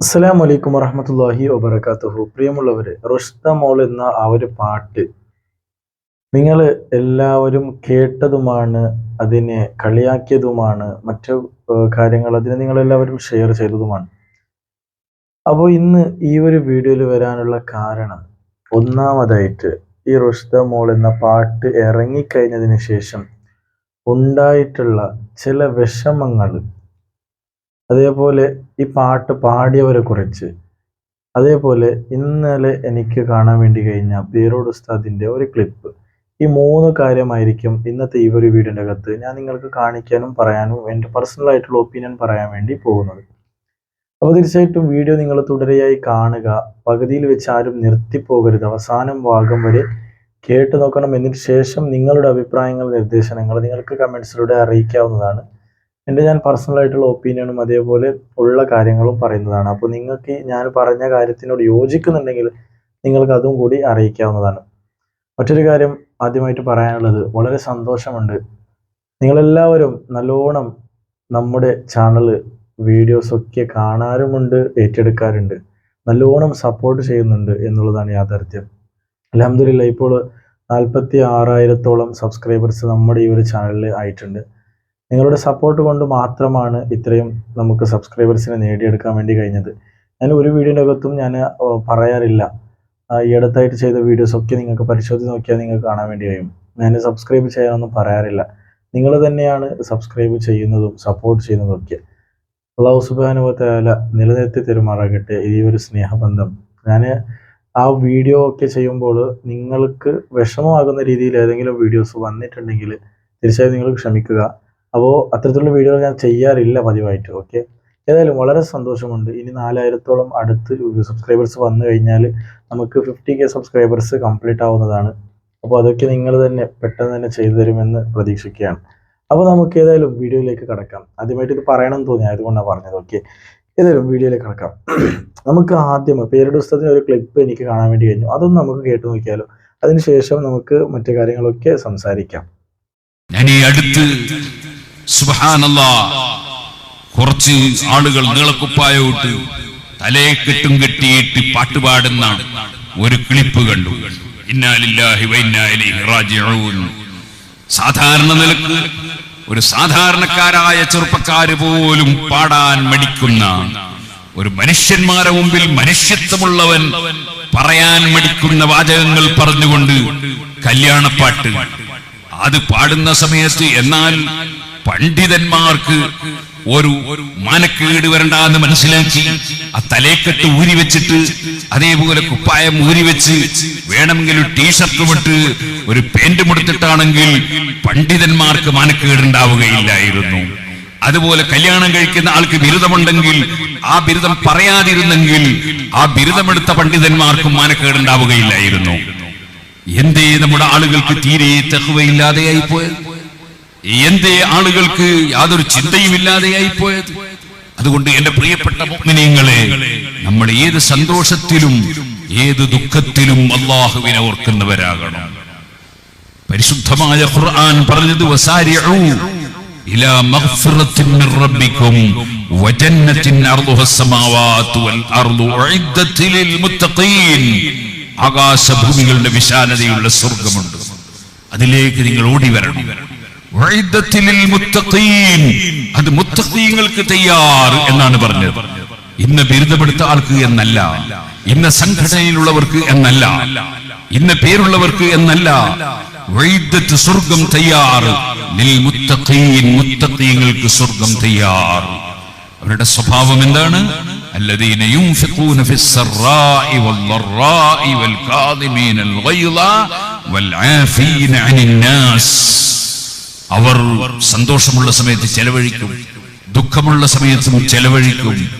അസ്സലാം വലൈക്കും വറഹമത്തല്ലാഹി വബർക്കാത്തുഹു പ്രിയമുള്ളവര് റുഷ്ത മോൾ എന്ന ആ ഒരു പാട്ട് നിങ്ങൾ എല്ലാവരും കേട്ടതുമാണ് അതിനെ കളിയാക്കിയതുമാണ് മറ്റു കാര്യങ്ങൾ അതിനെ നിങ്ങൾ എല്ലാവരും ഷെയർ ചെയ്തതുമാണ്. അപ്പോൾ ഇന്ന് ഈ ഒരു വീഡിയോയിൽ വരാനുള്ള കാരണം ഒന്നാമതായിട്ട് ഈ റുഷ്ത മോൾ എന്ന പാട്ട് ഇറങ്ങിക്കഴിഞ്ഞതിന് ശേഷം ഉണ്ടായിട്ടുള്ള ചില വിഷമങ്ങൾ അതേപോലെ ഈ പാട്ട് പാടിയവരെ കുറിച്ച് അതേപോലെ ഇന്നലെ എനിക്ക് കാണാൻ വേണ്ടി കഴിഞ്ഞ ബീറോഡ് ഉസ്താദിന്റെ ഒരു ക്ലിപ്പ്. ഈ മൂന്ന് കാര്യമായിരിക്കും ഇന്നത്തെ ഈ ഒരു വീടിന്റെ അകത്ത് ഞാൻ നിങ്ങൾക്ക് കാണിക്കാനും പറയാനും എന്റെ ആയിട്ടുള്ള ഒപ്പീനിയൻ പറയാൻ വേണ്ടി പോകുന്നത്. അപ്പോൾ തീർച്ചയായിട്ടും വീഡിയോ നിങ്ങൾ തുടരെയായി കാണുക. പകുതിയിൽ വെച്ച് ആരും നിർത്തിപ്പോകരുത് അവസാനം ഭാഗം വരെ കേട്ടു നോക്കണം. എന്നതിന് ശേഷം നിങ്ങളുടെ അഭിപ്രായങ്ങൾ നിർദ്ദേശങ്ങൾ നിങ്ങൾക്ക് കമൻസിലൂടെ അറിയിക്കാവുന്നതാണ്. എന്റെ ഞാൻ പേഴ്സണൽ ആയിട്ടുള്ള ഒപ്പീനിയനും അതേപോലെ ഉള്ള കാര്യങ്ങളും പറയുന്നതാണ്. അപ്പോൾ നിങ്ങൾക്ക് ഞാൻ പറഞ്ഞ കാര്യത്തിനോട് യോജിക്കുന്നുണ്ടെങ്കിൽ നിങ്ങൾക്ക് അതും കൂടി അറിയിക്കാവുന്നതാണ്. മറ്റൊരു കാര്യം ആദ്യമായിട്ട് പറയാനുള്ളത് വളരെ സന്തോഷമുണ്ട്. നിങ്ങളെല്ലാവരും നല്ലോണം നമ്മുടെ ചാനൽ വീഡിയോസൊക്കെ കാണാറുമുണ്ട് ഏറ്റെടുക്കാറുണ്ട്. നല്ലോണം സപ്പോർട്ട് ചെയ്യുന്നുണ്ട് എന്നുള്ളതാണ് യാഥാർത്ഥ്യം. അലഹമില്ല ഇപ്പോൾ നാൽപ്പത്തി ആറായിരത്തോളം സബ്സ്ക്രൈബേഴ്സ് നമ്മുടെ ഈ ഒരു ചാനലിൽ ആയിട്ടുണ്ട്. നിങ്ങളുടെ സപ്പോർട്ട് കൊണ്ട് മാത്രമാണ് ഇത്രയും നമുക്ക് സബ്സ്ക്രൈബേഴ്സിനെ നേടിയെടുക്കാൻ വേണ്ടി കഴിഞ്ഞത്. ഞാൻ ഒരു വീഡിയോന്റെ അകത്തും ഞാൻ പറയാറില്ല. ഈ അടുത്തായിട്ട് ചെയ്ത വീഡിയോസ് ഒക്കെ നിങ്ങൾക്ക് പരിശോധിച്ച് നോക്കിയാൽ നിങ്ങൾക്ക് കാണാൻ വേണ്ടി കഴിയും. ഞാൻ സബ്സ്ക്രൈബ് ചെയ്യാനൊന്നും പറയാറില്ല. നിങ്ങൾ തന്നെയാണ് സബ്സ്ക്രൈബ് ചെയ്യുന്നതും സപ്പോർട്ട് ചെയ്യുന്നതും ഒക്കെ. അള്ളാഹു നിലനിർത്തി തെരുമാറാകട്ടെ. ഈ ഒരു സ്നേഹബന്ധം. ഞാൻ ആ വീഡിയോ ഒക്കെ ചെയ്യുമ്പോൾ നിങ്ങൾക്ക് വിഷമമാകുന്ന രീതിയിൽ ഏതെങ്കിലും വീഡിയോസ് വന്നിട്ടുണ്ടെങ്കിൽ തീർച്ചയായും നിങ്ങൾ ക്ഷമിക്കുക. അപ്പോൾ അത്തരത്തിലുള്ള വീഡിയോ ഞാൻ ചെയ്യാറില്ല പതിവായിട്ട് ഓക്കെ ഏതായാലും വളരെ സന്തോഷമുണ്ട്. ഇനി നാലായിരത്തോളം അടുത്ത് സബ്സ്ക്രൈബേഴ്സ് വന്നു കഴിഞ്ഞാൽ നമുക്ക് ഫിഫ്റ്റി കെ സബ്സ്ക്രൈബേഴ്സ് കംപ്ലീറ്റ് ആവുന്നതാണ്. അപ്പോൾ അതൊക്കെ നിങ്ങൾ തന്നെ പെട്ടെന്ന് തന്നെ ചെയ്തു തരുമെന്ന് പ്രതീക്ഷിക്കുകയാണ്. അപ്പോൾ നമുക്ക് ഏതായാലും വീഡിയോയിലേക്ക് കിടക്കാം. ആദ്യമായിട്ട് ഇത് പറയണമെന്ന് തോന്നി അതുകൊണ്ടാണ് പറഞ്ഞത് ഓക്കെ ഏതായാലും വീഡിയോയിലേക്ക് കിടക്കാം. നമുക്ക് ആദ്യം പേരുടെ പുസ്തകത്തിന് ഒരു ക്ലിപ്പ് എനിക്ക് കാണാൻ വേണ്ടി കഴിഞ്ഞു. അതൊന്നും നമുക്ക് കേട്ടു നോക്കിയാലോ. അതിനുശേഷം നമുക്ക് മറ്റു കാര്യങ്ങളൊക്കെ സംസാരിക്കാം. ഞാൻ ഈ അടുത്ത് കുറച്ച് ആളുകൾ നീളക്കുപ്പായോട്ട് തലയെ കെട്ടും കെട്ടിയിട്ട് പാട്ടുപാടുന്ന ഒരു ക്ലിപ്പ് കണ്ടു. സാധാരണ നിലയ്ക്ക് ഒരു സാധാരണക്കാരായ ചെറുപ്പക്കാര് പോലും പാടാൻ മടിക്കുന്ന ഒരു മനുഷ്യന്മാരെ മുമ്പിൽ മനുഷ്യത്വമുള്ളവൻ പറയാൻ മടിക്കുന്ന വാചകങ്ങൾ പറഞ്ഞുകൊണ്ട് കല്യാണപ്പാട്ട്. അത് പാടുന്ന സമയത്ത് എന്നാൽ പണ്ഡിതന്മാർക്ക് ഒരു മാനക്കേട് വരണ്ടെന്ന് മനസ്സിലാക്കി ആ തലേക്കെട്ട് ഊരി വെച്ചിട്ട് അതേപോലെ കുപ്പായം ഊരി വെച്ച് വേണമെങ്കിൽ ഒരു ടീഷർട്ട് വിട്ട് ഒരു പെന്റ് മുടുത്തിട്ടാണെങ്കിൽ പണ്ഡിതന്മാർക്ക് മാനക്കേട് ഉണ്ടാവുകയില്ലായിരുന്നു അതുപോലെ കല്യാണം കഴിക്കുന്ന ആൾക്ക് ബിരുദമുണ്ടെങ്കിൽ ആ ബിരുദം പറയാതിരുന്നെങ്കിൽ ആ ബിരുദമെടുത്ത പണ്ഡിതന്മാർക്കും മാനക്കേട് ഉണ്ടാവുകയില്ലായിരുന്നു എന്തേ നമ്മുടെ ആളുകൾക്ക് തീരെ തെഹുവയില്ലാതെയായി പോയത്? എന്തേ ആളുകൾക്ക് യാതൊരു ചിന്തയും ഇല്ലാതെയായി പോയത് അതുകൊണ്ട് എന്റെ പ്രിയപ്പെട്ട മുഗ്മിനീങ്ങളെ നമ്മൾ ഏത് സന്തോഷത്തിലും ഏത് ദുഃഖത്തിലും അള്ളാഹുവിനെ ഓർക്കുന്നവരാകണം. പരിശുദ്ധമായ ഖുർആൻ പറഞ്ഞത് ആകാശഭൂമികളുടെ വിശാലതയുള്ള സ്വർഗമുണ്ട് അതിലേക്ക് നിങ്ങൾ ഓടി വരണം അത് മുത്തഖീങ്ങൾക്ക് തയ്യാർ എന്നാണ് പറഞ്ഞത് ഇന്ന് ബിരുദമെടുത്ത ആൾക്ക് എന്നല്ല ഇന്ന സംഘടനയിലുള്ളവർക്ക് എന്നല്ല ഇന്ന പേരുള്ളവർക്ക് എന്നല്ല വൈദ്യത്ത് സ്വർഗം തയ്യാർ മുത്തഖീങ്ങൾക്ക് സ്വർഗം തയ്യാർ അവരുടെ സ്വഭാവം എന്താണ് الذين ينفقون في السراء والضراء والكاظمين الغيظ والعافين عن الناس അവർ സന്തോഷമുള്ള സമയത്ത് ചെലവഴിക്കും ദുഃഖമുള്ള സമയത്തും ചെലവഴിക്കും.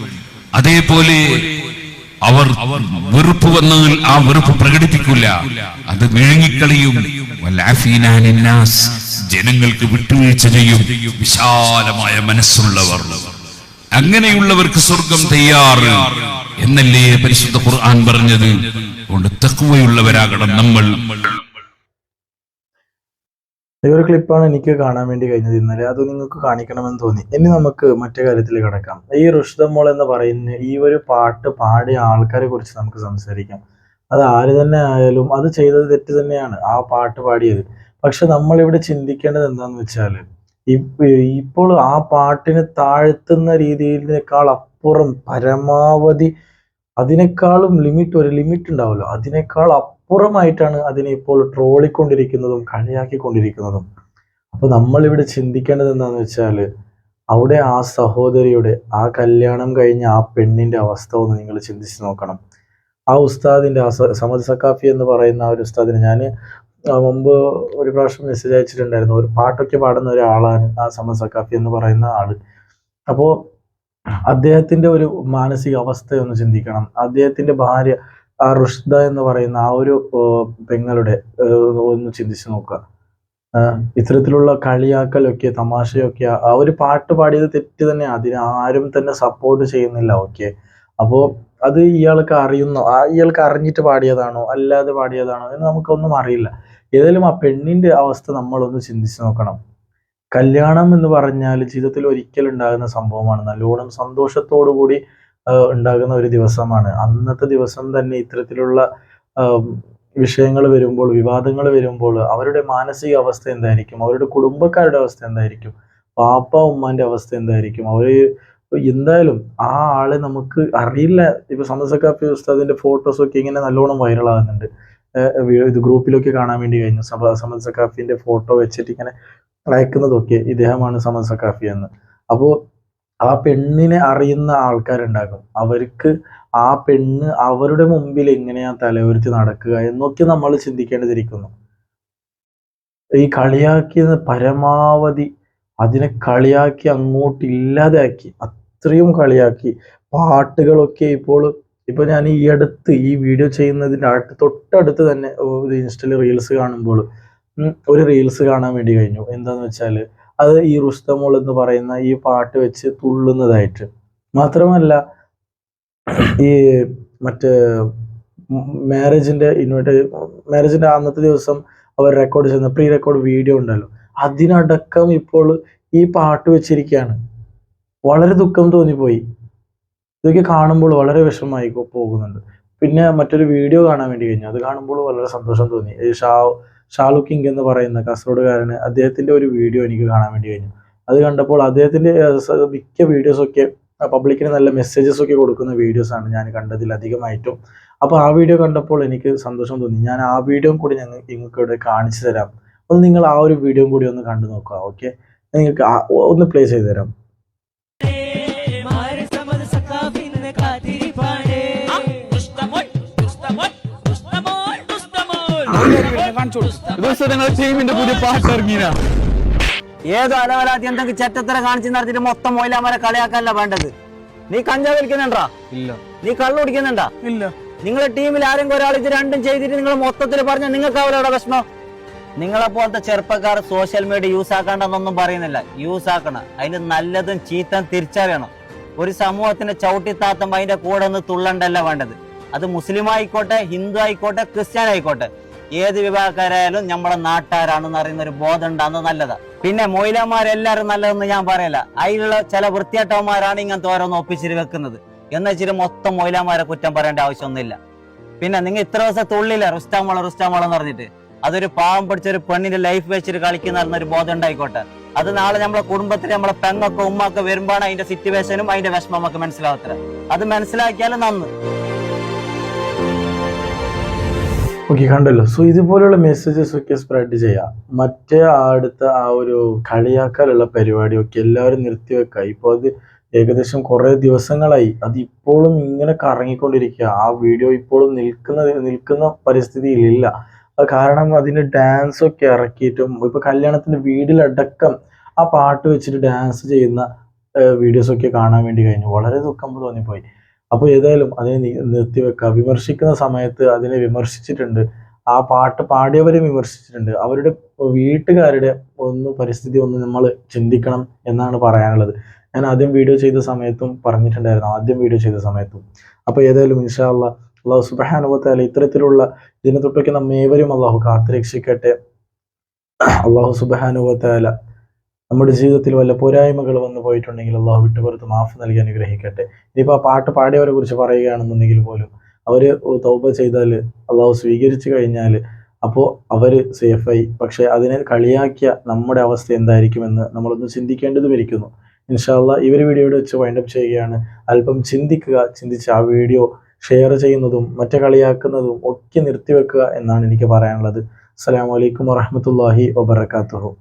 അതേപോലെ അവർ വെറുപ്പ് വന്നതിൽ ആ വെറുപ്പ് പ്രകടിപ്പിക്കില്ല അത് വിഴുങ്ങിക്കളിയും ജനങ്ങൾക്ക് വിട്ടുവീഴ്ച ചെയ്യും. വിശാലമായ മനസ്സുള്ളവർ. അങ്ങനെയുള്ളവർക്ക് സ്വർഗം തയ്യാറ് എന്നല്ലേ പരിശുദ്ധ ഖുർആൻ പറഞ്ഞത്? കൊണ്ട് തക്കുവയുള്ളവരാകണം നമ്മൾ. ഈ ഒരു ക്ലിപ്പാണ് എനിക്ക് കാണാൻ വേണ്ടി കഴിഞ്ഞത് ഇന്നലെ. അത് നിങ്ങൾക്ക് കാണിക്കണമെന്ന് തോന്നി. ഇനി നമുക്ക് മറ്റേ കാര്യത്തിൽ കിടക്കാം. ഈ ഋഷിതമോൾ എന്ന് പറയുന്ന ഈ ഒരു പാട്ട് പാടിയ ആൾക്കാരെ കുറിച്ച് നമുക്ക് സംസാരിക്കാം. അത് ആര് തന്നെ ആയാലും അത് ചെയ്തത് തെറ്റ് തന്നെയാണ് ആ പാട്ട് പാടിയത്. പക്ഷെ നമ്മൾ ഇവിടെ ചിന്തിക്കേണ്ടത് എന്താന്ന് വെച്ചാൽ ഇപ്പോൾ ആ പാട്ടിനെ താഴ്ത്തുന്ന രീതിയിലേക്കാൾ അപ്പുറം പരമാവധി അതിനേക്കാളും ലിമിറ്റ് ഒരു ലിമിറ്റ് ഉണ്ടാവുമല്ലോ അതിനേക്കാൾ അപ്പുറമായിട്ടാണ് അതിനെ ഇപ്പോൾ ട്രോളിക്കൊണ്ടിരിക്കുന്നതും കളിയാക്കിക്കൊണ്ടിരിക്കുന്നതും. അപ്പൊ നമ്മളിവിടെ ചിന്തിക്കേണ്ടത് എന്താന്ന് വെച്ചാൽ അവിടെ ആ സഹോദരിയുടെ ആ കല്യാണം കഴിഞ്ഞ ആ പെണ്ണിന്റെ അവസ്ഥ ഒന്ന് നിങ്ങൾ ചിന്തിച്ച് നോക്കണം. ആ ഉസ്താദിന്റെ ആ സമദ് സക്കാഫി എന്ന് പറയുന്ന ആ ഒരു ഉസ്താദിന് ഞാൻ മുമ്പ് ഒരു പ്രാവശ്യം മെസ്സേജ് അയച്ചിട്ടുണ്ടായിരുന്നു. ഒരു പാട്ടൊക്കെ പാടുന്ന ഒരാളാണ് ആ സമദ് സക്കാഫി എന്ന് പറയുന്ന ആൾ. അപ്പോ അദ്ദേഹത്തിന്റെ ഒരു മാനസിക അവസ്ഥ ഒന്ന് ചിന്തിക്കണം. അദ്ദേഹത്തിന്റെ ഭാര്യ ആ റുഷ്ദ എന്ന് പറയുന്ന ആ ഒരു പെങ്ങളുടെ ഒന്ന് ചിന്തിച്ചു നോക്കുക. ഇത്തരത്തിലുള്ള കളിയാക്കലൊക്കെ തമാശയൊക്കെ ആ ഒരു പാട്ട് പാടിയത് തെറ്റ് തന്നെ അതിന് ആരും തന്നെ സപ്പോർട്ട് ചെയ്യുന്നില്ല ഓക്കെ. അപ്പോ അത് ഇയാൾക്ക് അറിയുന്നോ ഇയാൾക്ക് അറിഞ്ഞിട്ട് പാടിയതാണോ അല്ലാതെ പാടിയതാണോ എന്ന് നമുക്കൊന്നും അറിയില്ല. ഏതായാലും ആ പെണ്ണിന്റെ അവസ്ഥ നമ്മളൊന്ന് ചിന്തിച്ചു നോക്കണം. കല്യാണം എന്ന് പറഞ്ഞാൽ ജീവിതത്തിൽ ഒരിക്കലുണ്ടാകുന്ന സംഭവമാണ്. നല്ലോണം സന്തോഷത്തോടു കൂടി ഉണ്ടാകുന്ന ഒരു ദിവസമാണ്. അന്നത്തെ ദിവസം തന്നെ ഇത്തരത്തിലുള്ള വിഷയങ്ങൾ വരുമ്പോൾ വിവാദങ്ങൾ വരുമ്പോൾ അവരുടെ മാനസിക അവസ്ഥ എന്തായിരിക്കും? അവരുടെ കുടുംബക്കാരുടെ അവസ്ഥ എന്തായിരിക്കും? പാപ്പ ഉമ്മാന്റെ അവസ്ഥ എന്തായിരിക്കും? അവർ എന്തായാലും ആ ആളെ നമുക്ക് അറിയില്ല. ഇപ്പൊ സമസക്കാപ്പി ഉസ്താദിന്റെ ഫോട്ടോസൊക്കെ ഇങ്ങനെ നല്ലോണം വൈറലാകുന്നുണ്ട് ഇത് ഗ്രൂപ്പിലൊക്കെ കാണാൻ വേണ്ടി കഴിഞ്ഞു. സക്കാഫിന്റെ ഫോട്ടോ വെച്ചിട്ട് ഇങ്ങനെ അയക്കുന്നതൊക്കെ ഇദ്ദേഹമാണ് സമദ് എന്ന്. അപ്പോൾ ആ പെണ്ണിനെ അറിയുന്ന ആൾക്കാരുണ്ടാകും. അവർക്ക് ആ പെണ്ണ് അവരുടെ മുമ്പിൽ എങ്ങനെയാ തലയുയർത്തി നടക്കുക എന്നൊക്കെ നമ്മൾ ചിന്തിക്കേണ്ടതിരിക്കുന്നു. ഈ കളിയാക്കിയത് പരമാവധി അതിനെ കളിയാക്കി അങ്ങോട്ട് ഇല്ലാതാക്കി അത്രയും കളിയാക്കി. പാട്ടുകളൊക്കെ ഇപ്പോൾ ഇപ്പൊ ഞാൻ ഈ അടുത്ത് ഈ വീഡിയോ ചെയ്യുന്നതിന്റെ അടുത്ത് തൊട്ടടുത്ത് തന്നെ ഇൻസ്റ്റയിൽ റീൽസ് കാണുമ്പോൾ ഒരു റീൽസ് കാണാൻ വേണ്ടി കഴിഞ്ഞു. എന്താന്ന് വെച്ചാൽ അത് ഈ റുസ്തമോൾ എന്ന് പറയുന്ന ഈ പാട്ട് വെച്ച് തുള്ളുന്നതായിട്ട്. മാത്രമല്ല ഈ മറ്റേ മാരേജിന്റെ ഇൻവൈറ്റ് മാരേജിന്റെ അന്നത്തെ ദിവസം അവർ റെക്കോർഡ് ചെയ്യുന്ന പ്രീ റെക്കോർഡ് വീഡിയോ ഉണ്ടല്ലോ. അതിനടക്കം ഇപ്പോൾ ഈ പാട്ട് വെച്ചിരിക്കുകയാണ് വളരെ ദുഃഖം തോന്നിപ്പോയി. ഇതൊക്കെ കാണുമ്പോൾ വളരെ വിഷമമായി പോകുന്നുണ്ട്. പിന്നെ മറ്റൊരു വീഡിയോ കാണാൻ വേണ്ടി കഴിഞ്ഞു. അത് കാണുമ്പോൾ വളരെ സന്തോഷം തോന്നി. ഷാ ഷാലു കിങ് എന്ന് പറയുന്ന കാസർഗോഡുകാരന് അദ്ദേഹത്തിന്റെ ഒരു വീഡിയോ എനിക്ക് കാണാൻ വേണ്ടി കഴിഞ്ഞു. അത് കണ്ടപ്പോൾ വീഡിയോസ് മിക്ക വീഡിയോസൊക്കെ പബ്ലിക്കിന് നല്ല മെസ്സേജസ് ഒക്കെ കൊടുക്കുന്ന വീഡിയോസ് ആണ് ഞാൻ കണ്ടതിൽ അധികമായിട്ടും. അപ്പോൾ ആ വീഡിയോ കണ്ടപ്പോൾ എനിക്ക് സന്തോഷം തോന്നി. ഞാൻ ആ വീഡിയോ കൂടി ഞങ്ങൾ നിങ്ങൾക്ക് ഇവിടെ കാണിച്ചു തരാം. ഒന്ന് നിങ്ങൾ ആ ഒരു വീഡിയോ കൂടി ഒന്ന് കണ്ടു നോക്കുക ഓക്കെ നിങ്ങൾക്ക് ഒന്ന് പ്ലേ ചെയ്തു തരാം. നിങ്ങളുടെ ടീമിന്റെ പുതിയ പാട്ട് ഇറങ്ങിയ ഏതോ അലവലാത്തി എന്തെങ്കിലും ചെറ്റത്തര കാണിച്ചു നടത്തിട്ട് മൊത്തം മൊയിലാമരെ കളിയാക്കല്ല വേണ്ടത്? നീ കഞ്ചാവ് വലിക്കുന്നുണ്ടാ ഇല്ല. നീ കള്ളു കുടിക്കുന്നുണ്ടാ? ഇല്ല. നിങ്ങളുടെ ടീമിൽ ആരെങ്കിലും ഒരാൾ ഇത് രണ്ടും ചെയ്തിട്ട് നിങ്ങൾ മൊത്തത്തിൽ പറഞ്ഞ നിങ്ങൾക്ക് അവരോടെ വിഷമം? നിങ്ങളെ പോലത്തെ ചെറുപ്പക്കാർ സോഷ്യൽ മീഡിയ യൂസ് ആക്കേണ്ടെന്നൊന്നും പറയുന്നില്ല. യൂസ് ആക്കണം. അതിൽ നല്ലതും ചീത്തം തിരിച്ചറിയണം. ഒരു സമൂഹത്തിന് ചവിട്ടിത്താത്തുമ്പോ അതിന്റെ കൂടെ ഒന്ന് തുള്ളണ്ടല്ല വേണ്ടത്. അത് മുസ്ലിം ആയിക്കോട്ടെ ഹിന്ദു ആയിക്കോട്ടെ ക്രിസ്ത്യാനി ആയിക്കോട്ടെ ഏത് വിഭാഗക്കാരായാലും നമ്മുടെ നാട്ടുകാരാണെന്ന് അറിയുന്ന ഒരു ബോധം ഉണ്ടാകുന്നത് നല്ലതാ. പിന്നെ മൊയിലന്മാരെല്ലാരും നല്ലതെന്ന് ഞാൻ പറയല അതിലുള്ള ചില വൃത്തിയാട്ടവന്മാരാണ് ഇങ്ങനത്തെ ഓരോന്ന് ഒപ്പിച്ചിട്ട് വെക്കുന്നത്. എന്ന് വെച്ചിട്ട് മൊത്തം മൊയിലന്മാരെ കുറ്റം പറയേണ്ട ആവശ്യമൊന്നുമില്ല. പിന്നെ നിങ്ങൾ ഇത്ര ദിവസം തുള്ളില്ല റുസ്റ്റാമോള റുസ്റ്റാമോള എന്ന് പറഞ്ഞിട്ട്. അതൊരു പാവം പിടിച്ച ഒരു പെണ്ണിന്റെ ലൈഫ് വെച്ചിട്ട് കളിക്കുന്ന ഒരു ബോധം ഉണ്ടായിക്കോട്ടെ അത് നാളെ നമ്മളെ കുടുംബത്തിൽ നമ്മളെ പെങ്ങൊക്കെ ഉമ്മൊക്കെ വരുമ്പോഴാണ് അതിന്റെ സിറ്റുവേഷനും അതിന്റെ വിഷമം നമുക്ക് മനസ്സിലാവത്തില്ല അത് മനസ്സിലാക്കിയാലും നന്ന്. ഓക്കെ കണ്ടല്ലോ. സോ ഇതുപോലെയുള്ള മെസ്സേജസ് ഒക്കെ സ്പ്രെഡ് ചെയ്യാം. മറ്റേ അടുത്ത ആ ഒരു കളിയാക്കാനുള്ള പരിപാടിയൊക്കെ എല്ലാവരും നിർത്തിവെക്കുക ഇപ്പോൾ അത് ഏകദേശം കുറേ ദിവസങ്ങളായി. അത് ഇപ്പോഴും ഇങ്ങനെ കറങ്ങിക്കൊണ്ടിരിക്കുക. ആ വീഡിയോ ഇപ്പോഴും നിൽക്കുന്ന നിൽക്കുന്ന പരിസ്ഥിതിയിലില്ല. കാരണം അതിന് ഡാൻസ് ഒക്കെ ഇറക്കിയിട്ടും ഇപ്പൊ കല്യാണത്തിന്റെ വീടിലടക്കം ആ പാട്ട് വെച്ചിട്ട് ഡാൻസ് ചെയ്യുന്ന വീഡിയോസ് ഒക്കെ കാണാൻ വേണ്ടി കഴിഞ്ഞു. വളരെ ദുഃഖം തോന്നിപ്പോയി. അപ്പോൾ ഏതായാലും അതിനെ നിർത്തിവെക്കുക വിമർശിക്കുന്ന സമയത്ത് അതിനെ വിമർശിച്ചിട്ടുണ്ട്. ആ പാട്ട് പാടിയവരെ വിമർശിച്ചിട്ടുണ്ട്. അവരുടെ വീട്ടുകാരുടെ ഒന്ന് പരിസ്ഥിതി ഒന്ന് നമ്മൾ ചിന്തിക്കണം എന്നാണ് പറയാനുള്ളത്. ഞാൻ ആദ്യം വീഡിയോ ചെയ്ത സമയത്തും പറഞ്ഞിട്ടുണ്ടായിരുന്നു. ആദ്യം വീഡിയോ ചെയ്ത സമയത്തും. അപ്പോൾ ഏതായാലും ഇൻഷാ അല്ലാ അള്ളാഹു സുബഹാനുഭവത്താല ഇത്തരത്തിലുള്ള ഇതിനെ തൊട്ടൊക്കെ നമ്മേവരും അള്ളാഹു കാത്തുരക്ഷിക്കട്ടെ. അള്ളാഹു സുബാനുവത്താല നമ്മുടെ ജീവിതത്തിൽ വല്ല പോരായ്മകൾ വന്നു പോയിട്ടുണ്ടെങ്കിൽ അള്ളാഹു വിട്ടുപുറത്ത് മാഫ് നൽകി അനുഗ്രഹിക്കട്ടെ. ഇനിയിപ്പോൾ ആ പാട്ട് പാടിയവരെ കുറിച്ച് പറയുകയാണെന്നുണ്ടെങ്കിൽ പോലും അവർ തൗബ ചെയ്താൽ അള്ളാഹു സ്വീകരിച്ചു കഴിഞ്ഞാൽ അപ്പോൾ അവർ സേഫായി. പക്ഷേ അതിനെ കളിയാക്കിയ നമ്മുടെ അവസ്ഥ എന്തായിരിക്കുമെന്ന് നമ്മളൊന്ന് ചിന്തിക്കേണ്ടതും ഇരിക്കുന്നു ഇൻഷാല്ല ഇവർ വീഡിയോയുടെ വെച്ച് വൈൻഡപ്പ് ചെയ്യുകയാണ്. അല്പം ചിന്തിക്കുക ചിന്തിച്ച് ആ വീഡിയോ ഷെയർ ചെയ്യുന്നതും മറ്റു കളിയാക്കുന്നതും ഒക്കെ നിർത്തിവെക്കുക എന്നാണ് എനിക്ക് പറയാനുള്ളത്. അസ്സാം വലൈക്കും വറഹ്മത്തുള്ളാഹി വബറകാതുഹു